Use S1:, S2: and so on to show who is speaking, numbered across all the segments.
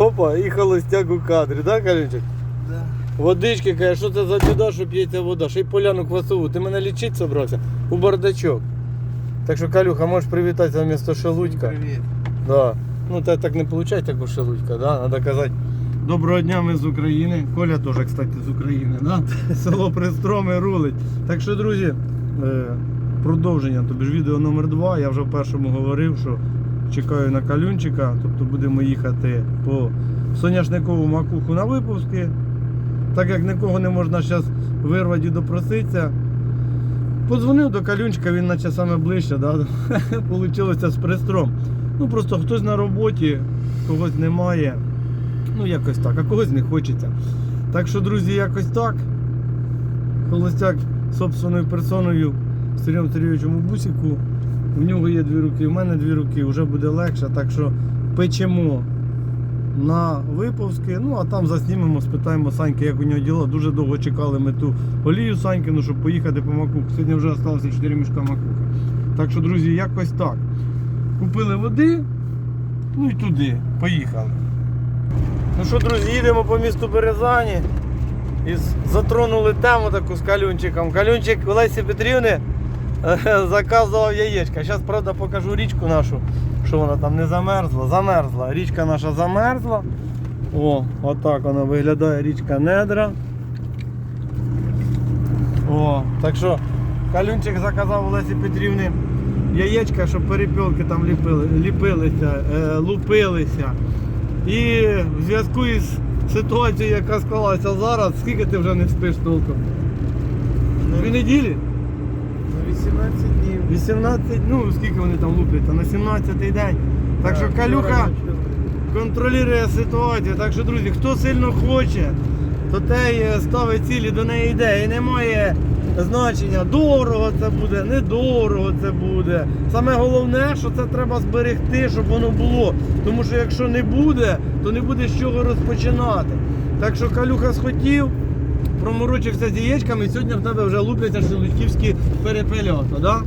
S1: Опа, і холостяк у кадрі, так, Калюнчик?
S2: Да.
S1: Водички, каже, що це за біда, що п'ється вода? Ще й поляну квасову. Ти мене лічити собрався? У бардачок. Так що, Калюха, можеш привітатися вмісто Шелудька.
S2: Привіт.
S1: Да. Ну та так не виходить, як у Шелудька, да? Надо казати. Доброго дня, ми з України. Коля теж, кстати, з України, да? Село Пристроми рулить. Так що, друзі, е, продовження, тобі ж відео номер 2 Я вже в першому говорив, що чекаю на калюнчика, тобто будемо їхати по соняшникову макуху на випуски. Так як нікого не можна зараз вирвати і допроситися. Подзвонив до калюнчика, він наче саме ближче, да? Получилося з пристром. Ну просто хтось на роботі, когось немає. Ну якось так, а когось не хочеться. Так що, друзі, якось так. Холостяк собственною персоною Сергієм Сергійовичому бусіку. В нього є дві руки, в мене дві руки, вже буде легше. Так що печемо на виповзки, ну а там заснімемо, спитаємо Саньки, як у нього діла. Дуже довго чекали ми ту олію Санькину, щоб поїхати по макуху. Сьогодні вже залишилося 4 мішка макуха. Так що, друзі, якось так. Купили води, ну і туди. Поїхали. Ну що, друзі, їдемо по місту Березані. І затронули тему таку з калюнчиком. Калюнчик у Лесі Петрівни заказував яєчка. Зараз, правда, покажу річку нашу, що вона там не замерзла. Замерзла. Річка наша замерзла. О, отак вона виглядає річка Недра. О, так що Калюнчик заказав у Лесі Петрівни яєчка, щоб перепілки там ліпили, ліпилися, е, лупилися. І в зв'язку із ситуацією, яка склалася зараз, скільки ти вже не спиш толком? Дві неділі?
S2: На 18 днів.
S1: 18, ну скільки вони там лупляться, на 17-й день. Так що Калюха контролює ситуацію. Так що, друзі, хто сильно хоче, то той е, ставить цілі, до неї йде. І немає значення, дорого це буде, недорого це буде. Саме головне, що це треба зберегти, щоб воно було. Тому що якщо не буде, то не буде з чого розпочинати. Так що Калюха схотів, проморочився з яєчками, і сьогодні в тебе вже лупляться шелудьківські перепельота, да?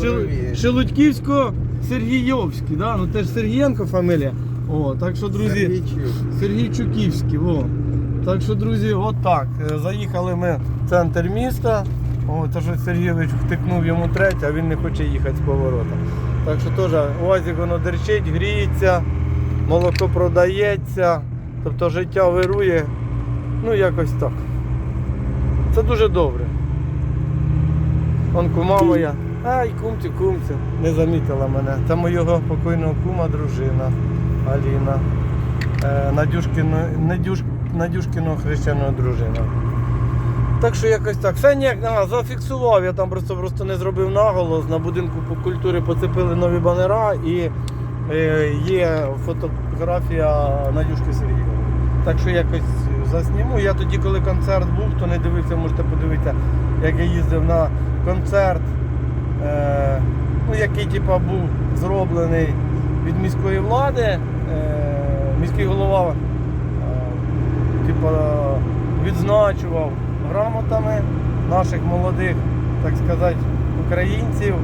S1: Шел... Шелудьківсько-Сергійовські, да? ну це ж Сергієнко фамілія. О, так що, друзі,
S2: Сергійчук.
S1: Сергій Чуківський. Во. Так що, друзі, отак. Е, Заїхали ми в центр міста. О, це що Сергійович втикнув йому третє, а він не хоче їхати з поворота. Так що теж УАЗик воно дерчить, гріється, молоко продається, тобто життя вирує. Ну якось так. Це дуже добре. Он кума моя. Ай, кумці, кумці, не замітила мене. Це моєго покойного кума дружина Аліна. Е, Надюшкіно, Надюш, Надюшкіного хрещеного дружина. Так що якось так. Все ніяк ага, зафіксував, я там просто просто не зробив наголос. На будинку по культури поцепили нові банера і е, є фотографія Надюшки Сергієвої. Так що якось засніму. Я тоді, коли концерт був, хто не дивився, можете подивитися, як я їздив на концерт, е, ну, який типа, був зроблений від міської влади. Е, міський голова е, типа, відзначував грамотами наших молодих, так сказати, українців,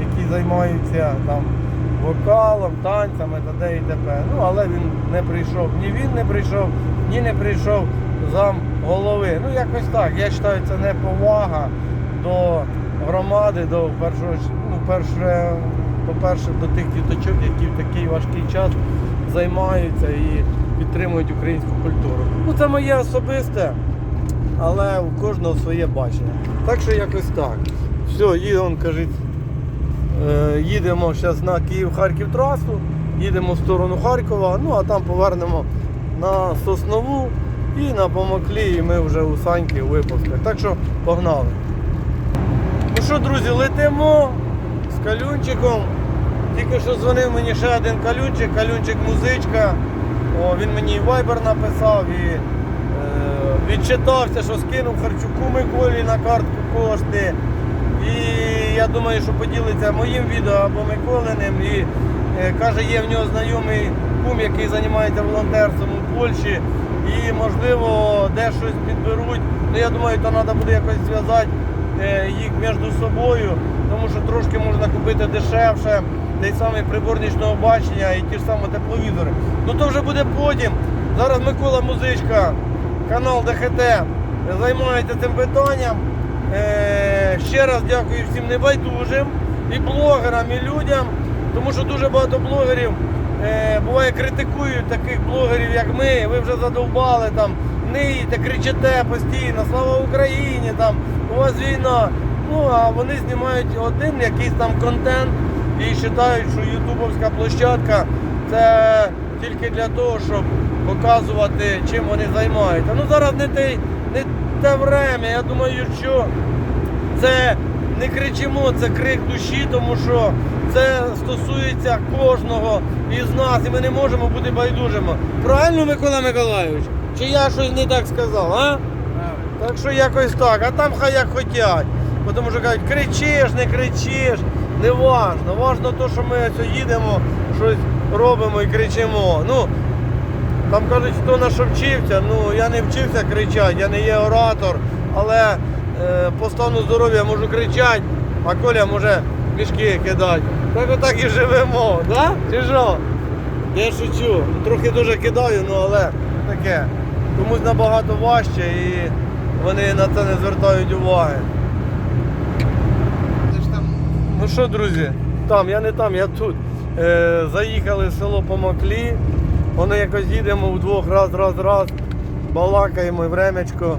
S1: які займаються там вокалом, танцями та де і т.п. Ну, але він не прийшов. Ні він не прийшов, ні не прийшов зам голови. Ну якось так. Я вважаю, це неповага до громади, до першого ну, перше, по-перше, до тих діточок, які в такий важкий час займаються і підтримують українську культуру. Ну це моє особисте, але у кожного своє бачення. Так що якось так. Все, їде, он кажуть, Е, Їдемо зараз на Київ-Харків трасу, їдемо в сторону Харкова, ну а там повернемо на Соснову і на і ми вже у Саньки у. Так що погнали. Ну що, друзі, летимо з калюнчиком. Тільки що дзвонив мені ще один калюнчик, калюнчик музичка. О, він мені і вайбер написав і е, відчитався, що скинув Харчуку Миколі на картку кошти. І я думаю, що поділиться моїм відео або Миколиним. І е, каже, є в нього знайомий кум, який займається волонтерством у Польщі. І можливо де щось підберуть. Ну я думаю, то треба буде якось зв'язати е, їх між собою, тому що трошки можна купити дешевше. той самий прибор нічного бачення і ті ж самі тепловізори. Ну то вже буде потім. Зараз Микола Музичка, канал ДХТ, займається цим питанням. Е, ще раз дякую всім небайдужим і блогерам, і людям, тому що дуже багато блогерів е, буває критикують таких блогерів, як ми. Ви вже задовбали там, ниєте, кричите постійно, слава Україні, там у вас війна. Ну а вони знімають один якийсь там контент і вважають, що ютубовська площадка це тільки для того, щоб показувати, чим вони займаються. Ну зараз не те, не те время. Я думаю, що це не кричимо, це крик душі, тому що це стосується кожного із нас, і ми не можемо бути байдужими. Правильно, Микола Миколайович? Чи я щось не так сказав, а? Так що якось так, а там хай як хотять. Тому що кажуть, кричиш, не кричиш, не важно. Важно те, що ми ось їдемо, щось робимо і кричимо. Ну, там кажуть, хто на що вчився, ну я не вчився кричати, я не є оратор, але е, по стану здоров'я можу кричати, а Коля може мішки кидати. Так отак і живемо, да? Чи що? Я шучу. Трохи дуже кидаю, ну але таке. Комусь набагато важче і вони на це не звертають уваги. Ну що, друзі, там, я не там, я тут. Е, заїхали в село Помоклі. Воно якось їдемо вдвох, раз, раз, раз. Балакаємо, времечко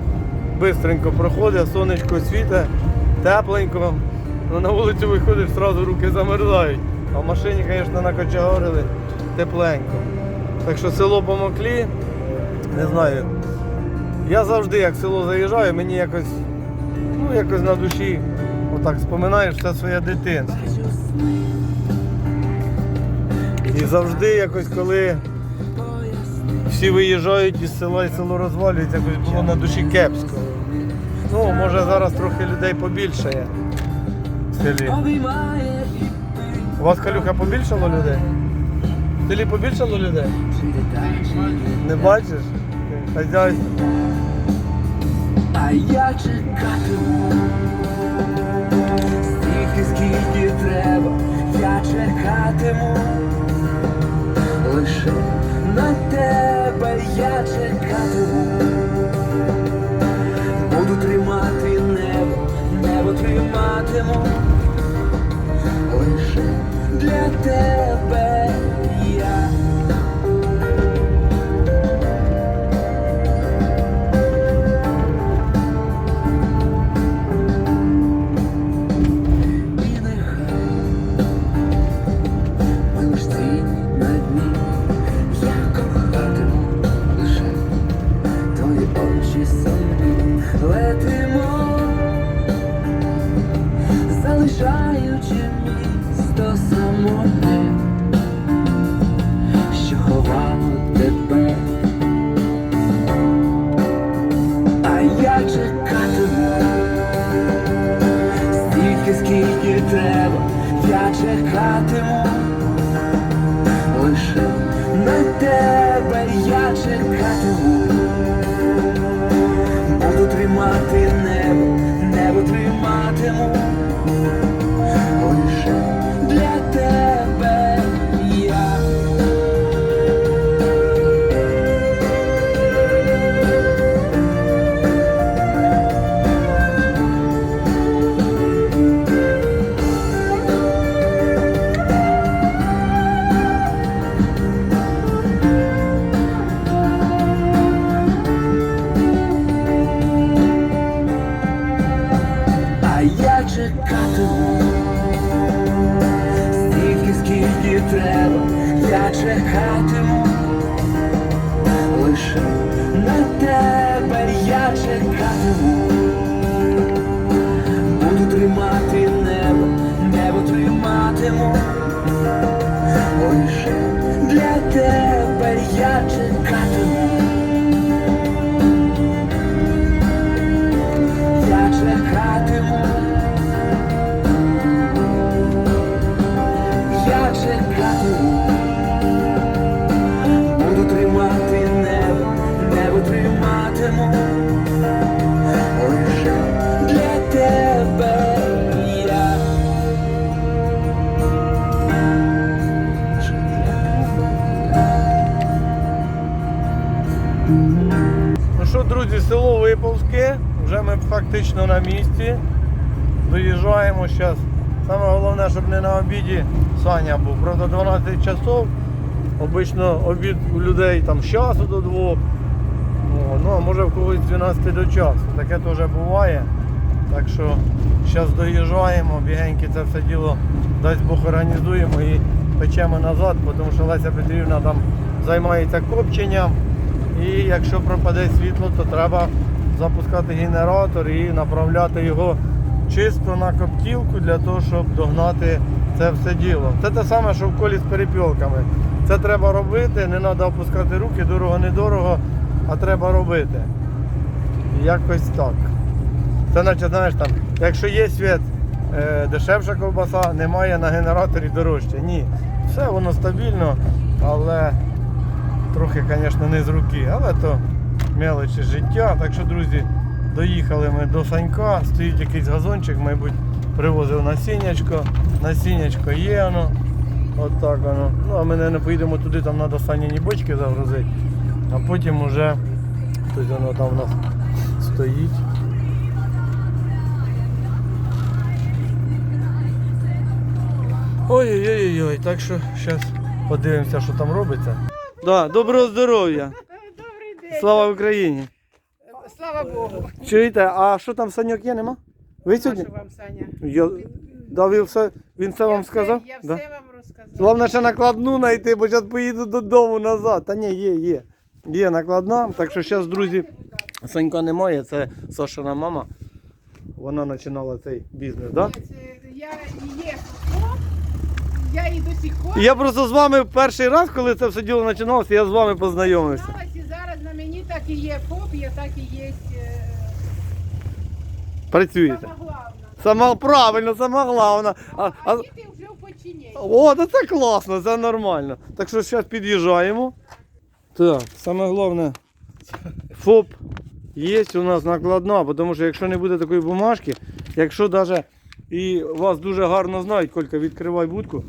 S1: бистренько проходить, сонечко світе, тепленько. Ну, на вулицю виходиш, одразу руки замерзають. А в машині, звісно, накочегарили тепленько. Так що село Помоклі, не знаю. Я завжди, як в село заїжджаю, мені якось, ну, якось на душі, отак споминаєш все своє дитинство. І завжди якось, коли всі виїжджають із села і село розвалюється, якось було на душі кепсько. Ну, може зараз трохи людей побільшає селі. У вас калюха побільшало людей? Селі побільшало людей? Не бачиш?
S3: А я чекатиму стільки, скільки треба, я чекатиму лише на тебе я чекатиму. Буду тримати небо, небо триматиму. Лише для тебе тримати небо, небо триматиму.
S1: Фактично на місці. Доїжджаємо зараз. Саме головне, щоб не на обіді Саня був. Правда, 12 часов. Обично обід у людей там з часу до двох. Ну, а може в когось з 12 до часу. Таке теж буває. Так що зараз доїжджаємо, бігеньки це все діло дасть Бог організуємо і печемо назад, тому що Леся Петрівна там займається копченням. І якщо пропаде світло, то треба запускати генератор і направляти його чисто на коптілку для того, щоб догнати це все діло. Це те саме, що в колі з перепілками. Це треба робити, не треба опускати руки, дорого недорого, а треба робити. Якось так. Це наче, знаєш, там, якщо є світ, е, дешевша ковбаса, немає на генераторі дорожче. Ні. Все воно стабільно, але трохи, звісно, не з руки. Але то мелочі життя. Так що, друзі, доїхали ми до Санька, стоїть якийсь газончик, мабуть, привозив насіннячко. Насіннячко є воно. От воно. Ну, а ми не поїдемо туди, там треба саніні бочки загрузити. А потім уже хтось воно там у нас стоїть. Ой-ой-ой, так що зараз подивимося, що там робиться. Да, доброго здоров'я! Слава Україні!
S4: Слава Богу.
S1: Чуєте, а що там Саньок є, нема? Ви сьогодні?
S4: Нашу вам, Саня.
S1: Я... Да, він все, він все
S4: Я
S1: вам
S4: все-
S1: сказав?
S4: Я
S1: Да.
S4: все вам розказала.
S1: Головне ще накладну знайти, бо зараз поїду додому назад. Та ні, є, є. Є накладна. Так що зараз, друзі, Санька немає, це Сашина мама. Вона починала цей бізнес, так? Да?
S4: Я є я і до сих пор
S1: Я просто з вами перший раз, коли це все діло починалося, я з вами познайомився.
S4: Зналась, і є ФОП, я так і є е,
S1: Працюєте.
S4: сама главна.
S1: Сама правильно, сама головна. А,
S4: А
S1: а,
S4: діти вже в подчиненні.
S1: о, та це класно, це нормально. Так що зараз під'їжджаємо. Так, саме головне, ФОП є у нас накладна, тому що якщо не буде такої бумажки, якщо навіть і вас дуже гарно знають, Колька, відкривай будку,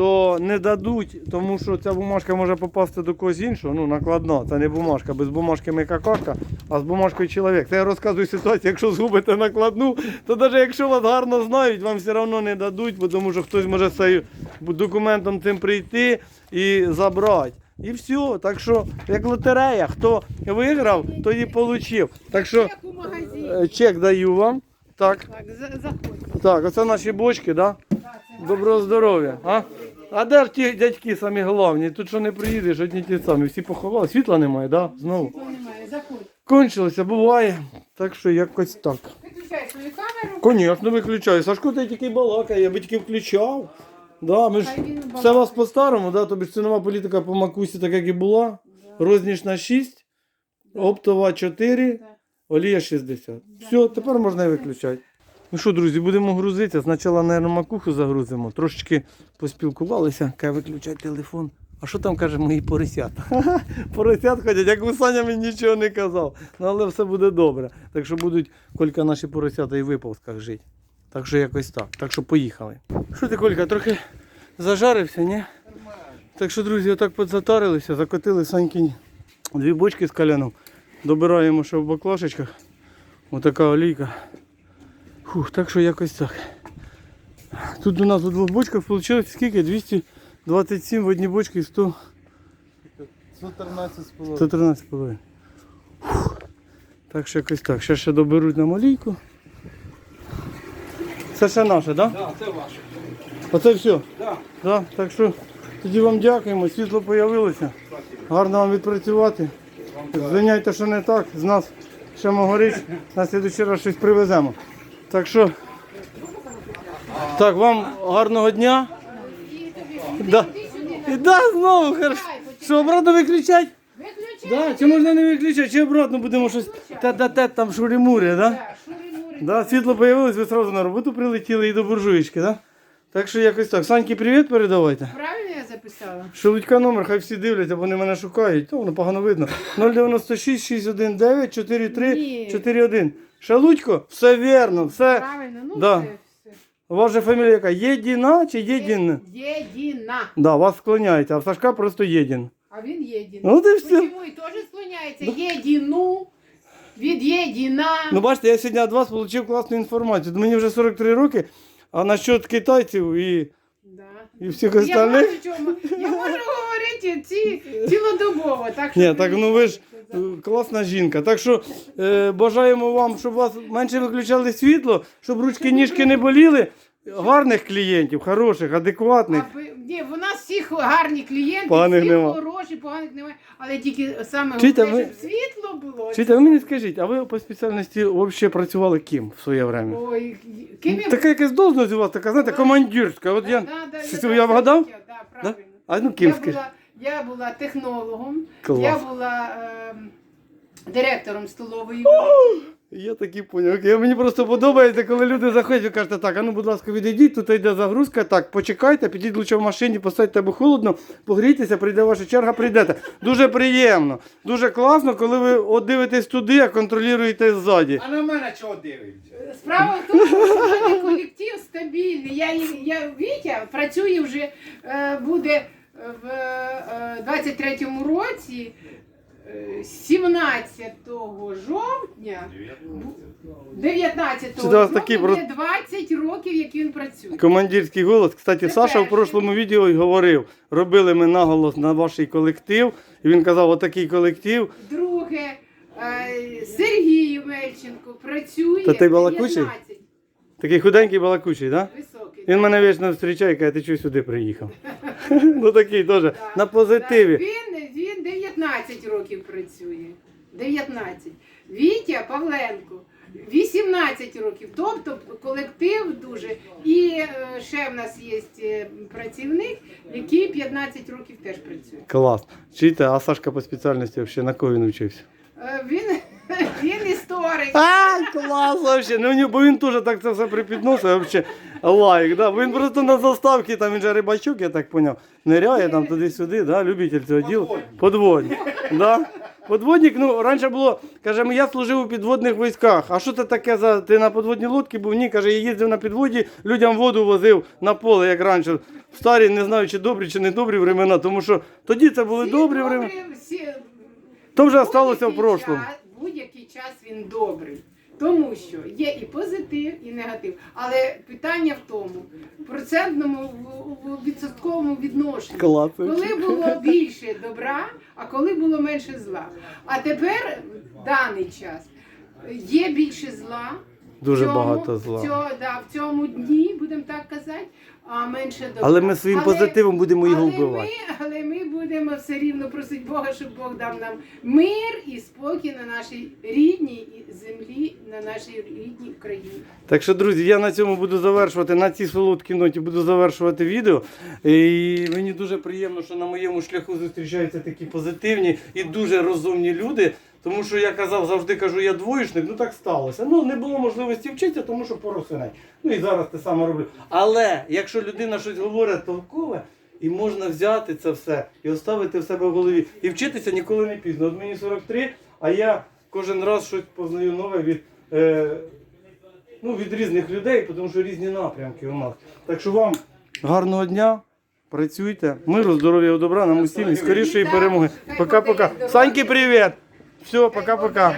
S1: то не дадуть, тому що ця бумажка може попасти до когось іншого. Ну, накладна, це не бумажка. Без бумажки ми какашка, а з бумажкою чоловік. Це я розказую ситуацію, якщо згубите накладну, то навіть якщо вас гарно знають, вам все одно не дадуть, тому що хтось може з цим документом цим прийти і забрати. І все. Так що, як лотерея, хто виграв, той і отримав. Так що е, чек даю вам. Так,
S4: Так,
S1: так, оце наші бочки, так? Да? Доброго здоров'я. А? А де ж ті дядьки самі головні? Тут що не приїдеш, одні ті самі. Всі поховали. Світла немає, да? Знову.
S4: світла немає. Заходь.
S1: Кончилося, буває. Так що якось так.
S4: Виключай свою камеру.
S1: Звісно, виключаю. Сашко ти тільки балакає, я би тільки включав. Да, ми ж все вас по-старому, да? тобі ж цінова політика по макусі, так як і була. Розніжна 6, оптова 4, олія 60. Все, тепер можна і виключати. Ну що, друзі, будемо грузитися. Спочатку, мабуть, макуху загрузимо. Трошечки поспілкувалися, каже, виключай телефон. А що там каже мої поросята? Поросят ходять, як у Саня мені нічого не казав. Ну але все буде добре. Так що будуть кілька наші поросята і в виповзках жити. Так що якось так. Так що поїхали. Що ти, Колька, трохи зажарився, ні? Так що, друзі, отак подзатарилися, закотили Санькіні дві бочки з каляном. Добираємо ще в баклашечках. Отака олійка. Фух, так що якось так. Тут у нас у двох бочках вийшло скільки? 227 в одній бочці 100,
S2: 113
S1: 113,5. Фух. Так що якось так. Ще ще доберуть нам олійку. Це ще наше, так? Да?
S2: Так, це ваше.
S1: Оце все?
S2: Так.
S1: Да, так що тоді вам дякуємо, світло з'явилося. Гарно вам відпрацювати. Звиняйте, що не так. З нас ще могорить. На слідуючий раз щось привеземо. Так що. Так, вам гарного дня. Да. І да, знову хорошо. Що, обратно виключать? Да, чи можна не виключати, чи обратно будемо щось те-те-те там шурі-мурі, да? Да, світло появилось, ви одразу на роботу прилетіли і до буржуєчки, да? Так що якось так. Саньки, привіт передавайте.
S4: Правильно я записала?
S1: Шелудька номер, хай всі дивляться, вони мене шукають. То воно погано видно. 096 619 43 41. Шелудько, все вірно, все.
S4: Правильно, ну
S1: да.
S4: все, все.
S1: У вас же фамілія яка? Єдіна чи єдін?
S4: Єдина.
S1: Да, вас склоняють, а в Сашка просто єдін.
S4: А він єдин.
S1: Ну, ти все.
S4: Почему і теж склоняється? Єдину. від єдина.
S1: Ну бачите, я сьогодні від вас отримав класну інформацію. Мені вже 43 роки, а насчет китайців і,
S4: Да.
S1: і всіх
S4: Я
S1: остальних.
S4: можу, чому, я можу говорити ці, цілодобово. Так, що
S1: Ні, так ну ви ж е, класна жінка. Так що е, бажаємо вам, щоб вас менше виключали світло, щоб ручки ніжки не боліли. Гарних клієнтів, хороших, адекватних.
S4: Аби, ні, в нас всіх гарні клієнти,
S1: Поганих
S4: всіх
S1: нема.
S4: хороші, поганих немає. Але тільки саме
S1: Чуєте,
S4: головне,
S1: ви-
S4: щоб світло було.
S1: Чуєте, ви мені скажіть, а ви по спеціальності взагалі працювали ким в своє время?
S4: Ой, ким я
S1: Така якась должность у вас, така, знаєте, командирська. От я,
S4: Да, да,
S1: Що,
S4: да,
S1: я вгадав?
S4: Да,
S1: Да?
S4: правильно.
S1: А ну ким
S4: я,
S1: скажіть?
S4: була, я була технологом,
S1: Клас.
S4: я була ем, директором столової.
S1: Я такий поняв. Окей, Мені просто подобається, коли люди заходять, ви кажете, так, а ну, будь ласка, відійдіть, тут йде загрузка, так, почекайте, підіть лучше в машині, посадьте, бо холодно, погрійтеся, прийде ваша черга, прийдете. Дуже приємно, дуже класно, коли ви от дивитесь туди, а контролюєте ззаді.
S2: А на мене чого дивиться?
S4: Справа в тому, що колектив стабільний. Я, я Вітя працює вже е, буде в е, 23-му році. е, 17 жовтня, 19
S1: Це
S4: жовтня буде 20 років, як він працює.
S1: Командирський голос. Кстати,
S4: Це
S1: Саша в
S4: перше.
S1: прошлому відео й говорив, робили ми наголос на ваш колектив, і він казав, отакий колектив.
S4: Друге, е, Сергій Мельченко працює
S1: Та ти балакучий?
S4: 19.
S1: Такий худенький балакучий, так? Да?
S4: Високий.
S1: Він мене вічно зустрічає, каже, ти чого сюди приїхав? ну такий теж на позитиві.
S4: Він, він 19 років працює. 19. Вітя Павленко 18 років. Тобто колектив дуже. І е, ще в нас є е, працівник, який 15 років теж працює.
S1: Клас. Чуєте, а Сашка по спеціальності взагалі на кого він вчився?
S4: Е, Він, він історик.
S1: А, клас вообще. Ну, бо він теж так це все припідносить, вообще лайк, да. Він просто на заставці, там він же рибачок, я так поняв, ниряє там туди-сюди, да, любитель цього діла. Подводник. Да. Подводник, ну, раніше було, каже, я служив у підводних військах. А що це таке за. Ти на подводній лодці був? Ні, каже, я їздив на підводі, людям воду возив на поле, як раніше. В старі, не знаю, чи добрі, чи не добрі времена, тому що тоді це були
S4: Всі
S1: добрі времена.
S4: всі-
S1: То вже залишилося в прошлому.
S4: Будь-який час він добрий. Тому що є і позитив, і негатив. Але питання в тому, в процентному в- відсотковому відношенні. Коли було більше добра, а коли було менше зла. А тепер в даний час є більше зла.
S1: Дуже
S4: в цьому-
S1: багато зла.
S4: В цьому, да, в цьому дні, будемо так казати, а менше добра.
S1: Але ми своїм
S4: Але-
S1: позитивом будемо його
S4: але
S1: вбивати.
S4: Ми, але ми будемо все рівно просити Бога, щоб Бог дав нам мир і спокій на нашій рідній землі, на нашій рідній Україні.
S1: Так що, друзі, я на цьому буду завершувати, на цій солодкій ноті буду завершувати відео. І мені дуже приємно, що на моєму шляху зустрічаються такі позитивні і дуже розумні люди. Тому що я казав, завжди кажу, я двоєчник, ну так сталося. Ну не було можливості вчитися, тому що поросинець. Ну і зараз те саме роблю. Але якщо людина щось говорить толкове, і можна взяти це все і оставити в себе в голові. І вчитися ніколи не пізно. От мені 43, а я кожен раз щось познаю нове від. Е, ну, від різних людей, тому що різні напрямки у нас. Так що вам гарного дня, працюйте, миру, здоров'я, добра, нам усім і скорішої перемоги. Пока-пока. Саньки, привіт! Все, пока-пока.